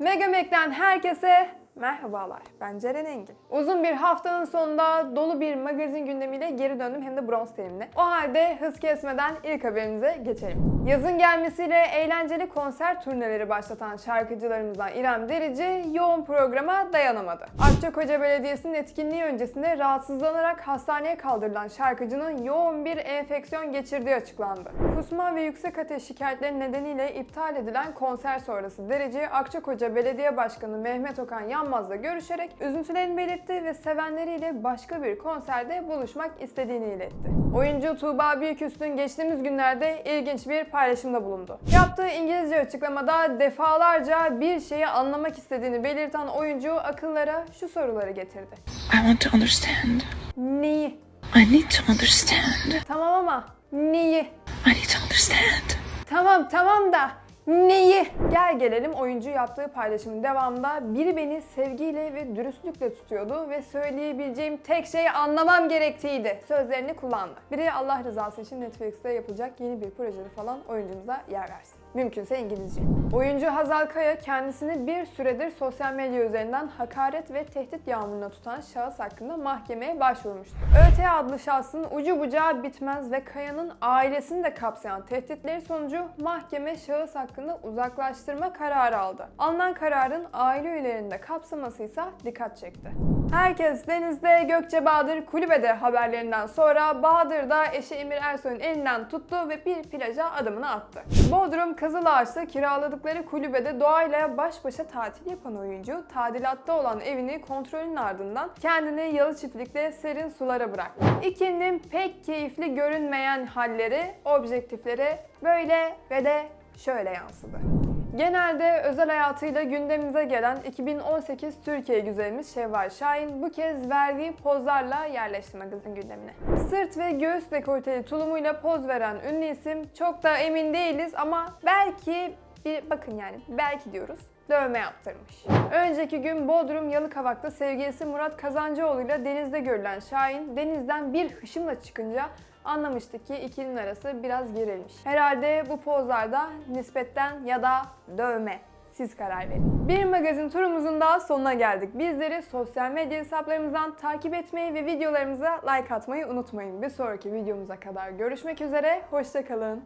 Mega Mac'den herkese merhabalar. Ben Ceren Engin. Uzun bir haftanın sonunda dolu bir magazin gündemiyle geri döndüm hem de bronz terimle. O halde hız kesmeden ilk haberimize geçelim. Yazın gelmesiyle eğlenceli konser turneleri başlatan şarkıcılarımızdan İrem Derici yoğun programa dayanamadı. Akçakoca Belediyesi'nin etkinliği öncesinde rahatsızlanarak hastaneye kaldırılan şarkıcının yoğun bir enfeksiyon geçirdiği açıklandı. Kusma ve yüksek ateş şikayetleri nedeniyle iptal edilen konser sonrası Derici, Akçakoca Belediye Başkanı Mehmet Okan Yanmaz'la görüşerek üzüntülerini belirtti ve sevenleriyle başka bir konserde buluşmak istediğini iletti. Oyuncu Tuğba Büyüküstün geçtiğimiz günlerde ilginç bir paylaşımda bulundu. Yaptığı İngilizce açıklamada defalarca bir şeyi anlamak istediğini belirten oyuncu akıllara şu soruları getirdi. I want to understand. Neyi? I need to understand. Tamam ama neyi? I need to understand. Tamam tamam da neyi? Gel gelelim oyuncu yaptığı paylaşımın devamında biri beni sevgiyle ve dürüstlükle tutuyordu ve söyleyebileceğim tek şey anlamam gerektiğiydi. Sözlerini kullandı. Biri Allah rızası için Netflix'te yapılacak yeni bir projede falan oyuncumuza yer versin. Mümkünse İngilizce. Oyuncu Hazal Kaya kendisini bir süredir sosyal medya üzerinden hakaret ve tehdit yağmuruna tutan şahıs hakkında mahkemeye başvurmuştu. ÖT adlı şahsın ucu bucağı bitmez ve Kaya'nın ailesini de kapsayan tehditleri sonucu mahkeme şahıs hakkında uzaklaştırma kararı aldı. Alınan kararın aile üyelerinde kapsaması ise dikkat çekti. Herkes denizde Gökçe Bahadır kulübede haberlerinden sonra Bahadır da eşi Emir Ersoy'un elinden tuttu ve bir plaja adımını attı. Bodrum Kızılağaç'ta kiraladıkları kulübede doğayla baş başa tatil yapan oyuncu tadilatta olan evini kontrolün ardından kendini yalı çiftlikte serin sulara bıraktı. İkilinin pek keyifli görünmeyen halleri objektiflere böyle ve de şöyle yansıdı. Genelde özel hayatıyla gündemimize gelen 2018 Türkiye güzelimiz Şevval Şahin bu kez verdiği pozlarla yerleşti magazin gündemine. Sırt ve göğüs dekolteli tulumuyla poz veren ünlü isim çok da emin değiliz ama belki bir bakın yani belki diyoruz dövme yaptırmış. Önceki gün Bodrum Yalıkavak'ta sevgilisi Murat Kazancıoğlu ile denizde görülen Şahin denizden bir hışımla çıkınca anlamıştı ki ikilinin arası biraz gerilmiş. Herhalde bu pozlarda nispetten ya da dövme. Siz karar verin. Bir magazin turumuzun daha sonuna geldik. Bizleri sosyal medya hesaplarımızdan takip etmeyi ve videolarımıza like atmayı unutmayın. Bir sonraki videomuza kadar görüşmek üzere. Hoşçakalın.